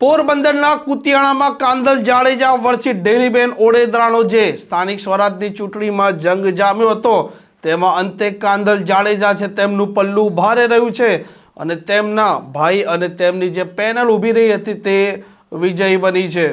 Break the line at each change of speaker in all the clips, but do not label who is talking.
પોરબંદરના કુતિયાણામાં કાંદલ જાડેજા વર્ષી ડેરીબેન ઓડેદરાનો જે સ્થાનિક સ્વરાજની ચૂંટણીમાં જંગ જામ્યો હતો, તેમાં અંતે કાંદલ જાડેજા છે તેમનું પલ્લું ભારે રહ્યું છે અને તેમના ભાઈ અને તેમની જે પેનલ ઊભી રહી હતી તે વિજયી બની છે.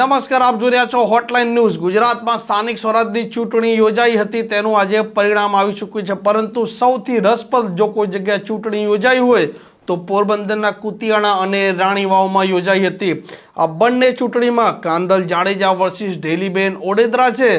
નમસ્કાર, આપ જોઈ રહ્યા છો હોટલાઇન ન્યૂઝ ગુજરાતમાં સ્થાનિક સ્વરાજની ચૂંટણી યોજાઈ હતી, તેનું આજે પરિણામ આવી ચૂક્યું છે. પરંતુ સૌથી રસપ્રદ જો કોઈ જગ્યાએ ચૂંટણી યોજાઈ હોય, તો પોરબંદરના કુતિયાણા અને રાણીવાવમાં યોજાઈ હતી. આ બંને ચૂંટણીમાં કાંદલ જાડેજા વર્સિસ ઢેલીબેન ઓડેદરા છે.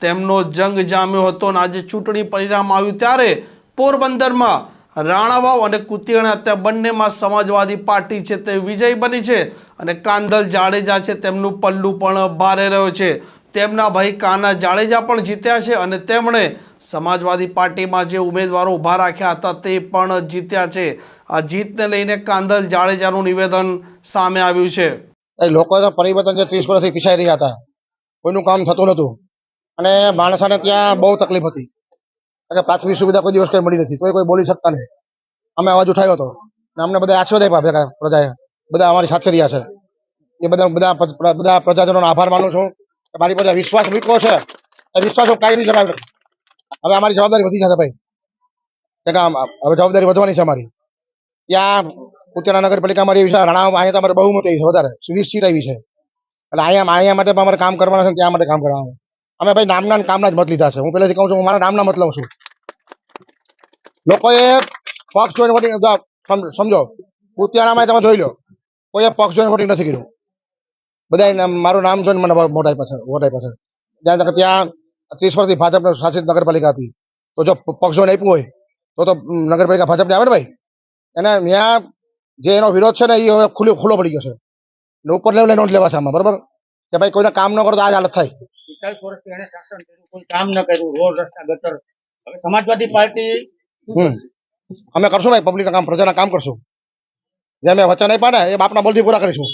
તેમનો જંગ જામ્યો હતો અને આજે ચૂંટણી પરિણામ આવ્યું ત્યારે પોરબંદરમાં રાણાવાવ અને કુતિયાણા ત્યાં બંનેમાં સમાજવાદી પાર્ટી છે તે વિજય બની છે અને કાંદલ જાડેજા છે તેમનું પલ્લું પણ ભારે રહ્યો છે. તેમના ભાઈ કાના જાડેજા પણ જીત્યા છે અને તેમણે સમાજવાદી પાર્ટીમાં જે ઉમેદવારો ઊભા રાખ્યા હતા તે પણ જીત્યા છે. આ જીતને લઈને કાંદલ જાડેજાનું નિવેદન સામે આવ્યું છે.
એ લોકોના પરિવર્તન જે ત્રીસ વર્ષથી પીછાઈ રહ્યા હતા, કોઈનું કામ થતું નહોતું અને માણસાને ત્યાં બહુ તકલીફ હતી. કે પ્રાથમિક સુવિધા કોઈ દિવસ કોઈ મળી નથી કોઈ કોઈ બોલી શકતા નહીં. અમે અવાજ ઉઠાવ્યો હતો અને અમને બધા આશીર્વાદ આપ્યા પ્રજાએ. બધા અમારી સાથે રહ્યા છે. એ બધા બધા બધા પ્રજાજનોનો આભાર માનું છું. મારી પાસે વિશ્વાસ મૂક્યો છે. એ વિશ્વાસ હું કાંઈ નહીં જણાવી. હવે અમારી જવાબદારી વધી જશે ભાઈ. કે હવે જવાબદારી વધવાની છે અમારી. ત્યાં ઉત્તરા નગરપાલિકામાં રહી છે રાણા અહીંયા તો અમારે બહુમતી આવી છે વધારે. વીસ સીટ આવી છે. એટલે અહીંયા અહીંયા માટે પણ અમારે કામ કરવાનું છે ત્યાં માટે કામ કરવાનું. અમે ભાઈ નામના કામના જ મત લીધા છે. હું પહેલેથી કહું છું, હું મારા નામના મત લઉં છું. લોકોએ પક્ષ જોઈને વોટિંગ સમ- સમજો ઉત્યાણામાં તમે જોઈ લો, કોઈએ પક્ષ જોઈને વોટિંગ નથી કર્યું. બધા મારું નામ જોઈને મને વોટ આપ્યા છે વોટ આપ્યા છે. જ્યાં તક ત્યાં ત્રીસ વર્ષથી ભાજપને શાસિત નગરપાલિકા હતી. તો જો પક્ષ જોઈને આપ્યું હોય, તો તો નગરપાલિકા ભાજપને આવે ને ભાઈ? એને ત્યાં જે એનો વિરોધ છે ને એ હવે ખુલ્લો ખુલ્લો પડી ગયો છે. ને ઉપર લેવલે નોંધ લેવા છે આમાં, બરાબર? કે ભાઈ કોઈને કામ ન કરો તો આ જ હાલત થાય.
પિસ્તાલીસ વર્ષથી એને શાસન કર્યું કોઈ કામ ન કર્યું રોડ રસ્તા ગટર. હવે સમાજવાદી પાર્ટી
હમ. અમે કરશું ભાઈ પબ્લિકના કામ પ્રજાના કામ કરશું. જે અમે વચન આપ્યા ને એ બાપના બોલથી પૂરા કરીશું.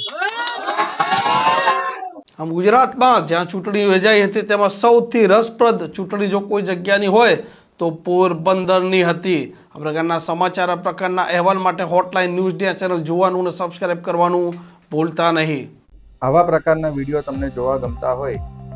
આમ ગુજરાતમાં જ્યાં ચૂંટણી યોજાઈ હતી તેમાં સૌથી રસપ્રદ ચૂંટણી જો કોઈ જગ્યાની હોય તો પોરબંદરની હતી. આ પ્રકારના સમાચાર આ પ્રકારના અહેવાલ માટે હોટલાઇન ન્યૂઝ ડે ચેનલ જોવાનું અને સબસ્ક્રાઇબ કરવાનું ભૂલતા નહીં.
આવા પ્રકારના વીડિયો તમને જોવા ગમતા હોય